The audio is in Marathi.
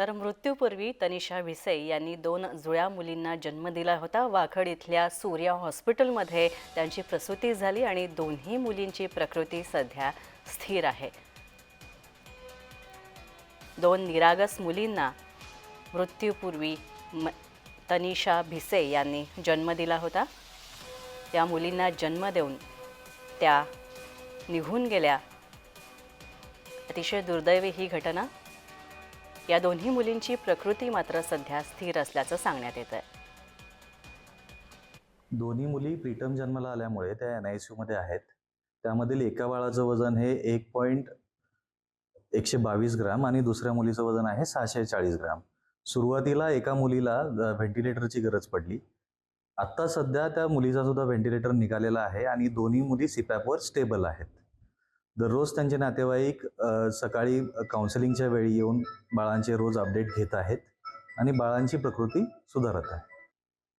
तर मृत्यूपूर्वी तनिषा भिसे यांनी दोन जुळ्या मुलींना जन्म दिला होता. वाखड इथल्या सूर्या हॉस्पिटलमध्ये त्यांची प्रसूती झाली आणि दोन्ही मुलींची प्रकृती सध्या स्थिर आहे. दोन निरागस मुलींना मृत्यूपूर्वी म तनिषा भिसे यांनी जन्म दिला होता. त्या मुलींना जन्म देऊन त्या निघून गेल्या. अतिशय दुर्दैवी ही घटना. या दोन्ही मुलींची प्रकृती मात्र सध्या स्थिर असल्याचं सांगण्यात येत आहे दोन्ही मुली प्रीटम जन्माला आल्यामुळे त्या एन आय सी यूमध्ये आहेत. त्यामधील एका बाळाचं वजन हे एक पॉईंट एकशे बावीस ग्राम आणि दुसऱ्या मुलीचं वजन आहे सहाशे चाळीस ग्राम. सुरुवातीला एका मुलीला व्हेंटिलेटरची गरज पडली. आत्ता सध्या त्या मुलीचा सुद्धा व्हेंटिलेटर निघालेला आहे आणि दोन्ही मुली सिपॅपवर स्टेबल आहेत. दररोज त्यांचे नातेवाईक सकाळी काउन्सिलिंगच्या वेळी येऊन बाळांचे रोज अपडेट घेत आहेत आणि बाळांची प्रकृती सुधारत आहे.